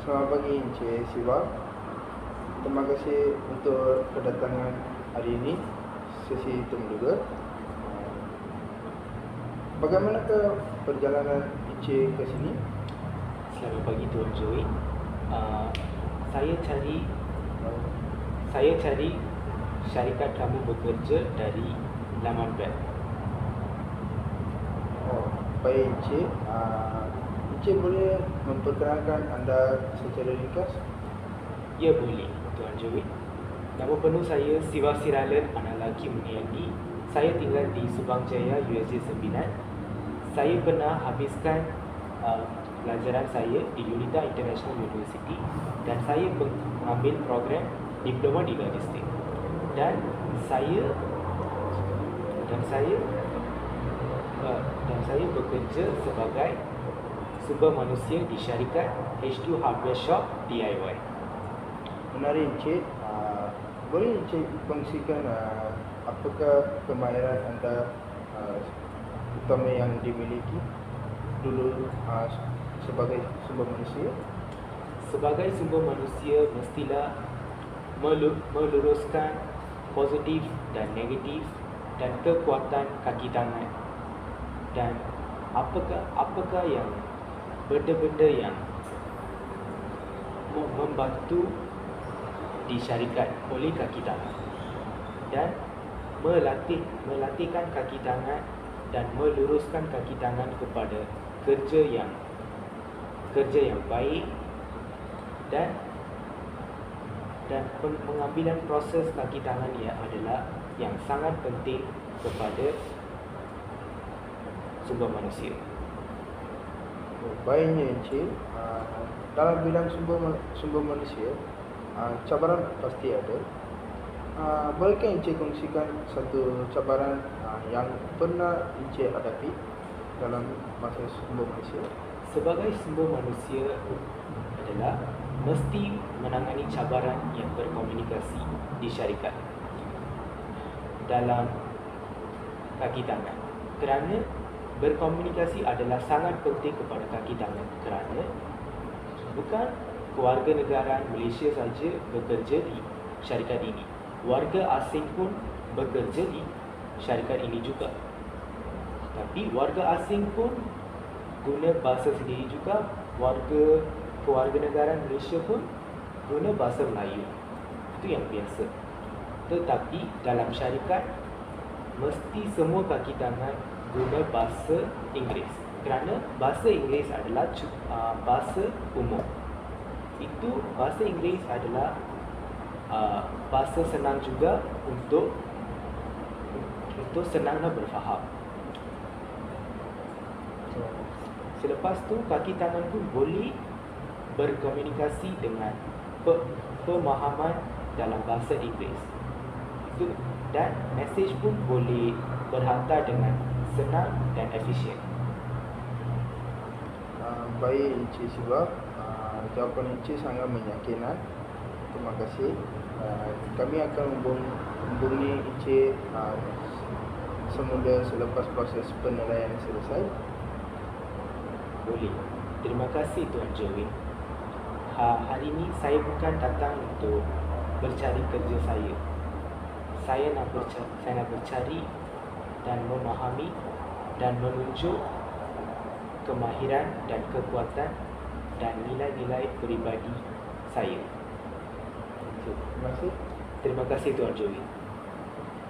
Selamat pagi Encik Siva. Terima kasih untuk kedatangan hari ini sesi temu juga. Bagaimanakah perjalanan Encik ke sini? Selamat pagi Tuan Joey. Uh, saya cari saya cari syarikat kamu bekerja dari laman web. Oh, baik Encik. Uh, Encik boleh memperkenalkan anda secara ringkas? Ya boleh Tuan Joey. Nama penuh saya Siva Siralan anak lelaki Muniandi. Saya tinggal di Subang Jaya, USJ 9. Saya pernah habiskan uh, pelajaran saya di Unita International University dan saya mengambil program diploma di logistik. Dan saya dan saya uh, dan saya bekerja sebagai sumber manusia di syarikat H2 Hardware Shop DIY. Menarik Encik. Uh, boleh Encik kongsikan uh, apakah kemahiran anda uh, utama yang dimiliki dulu uh, sebagai sumber manusia? Sebagai sumber manusia mestilah melu- meluruskan positif dan negatif dan kekuatan kaki tangan dan apakah apakah yang benda-benda yang mem- membantu di syarikat oleh kaki tangan dan melatih melatihkan kaki tangan dan meluruskan kaki tangan kepada kerja yang kerja yang baik dan dan pen- pengambilan proses kaki tangan ia adalah yang sangat penting kepada sumber manusia. Baiknya Encik. Uh, dalam bidang sumber sumber manusia, uh, cabaran pasti ada. Uh, bolehkah Encik kongsikan satu cabaran yang pernah Encik hadapi dalam masa sumber manusia? Sebagai sumber manusia adalah mesti menangani cabaran yang berkomunikasi di syarikat dalam kaki tangan. Kerana berkomunikasi adalah sangat penting kepada kaki tangan kerana bukan keluarga negara Malaysia saja bekerja di syarikat ini. Warga asing pun bekerja di syarikat ini juga. Tapi warga asing pun guna bahasa sendiri juga warga kewarganegaraan Malaysia pun guna bahasa Melayu itu yang biasa tetapi dalam syarikat mesti semua kaki tangan guna bahasa Inggeris. Kerana bahasa Inggeris adalah uh, bahasa umum. Itu bahasa Inggeris adalah uh, bahasa senang juga untuk untuk senanglah berfaham. Selepas tu kaki tangan pun boleh berkomunikasi dengan pe- pemahaman dalam bahasa Inggeris. Itu dan mesej pun boleh berhantar dengan senang dan efisien. Uh, baik Encik Siva. Uh, jawapan Encik sangat meyakinkan. Terima kasih. Uh, kami akan hubung, hubungi Encik uh, semula selepas proses penilaian selesai. Boleh. Terima kasih Tuan. Ha, hari ini saya bukan datang untuk bercari kerja saya. Saya nak bercari, saya nak bercari dan memahami dan menunjuk kemahiran dan kekuatan dan nilai-nilai peribadi saya. Terima kasih. terima kasih Tuan Joey.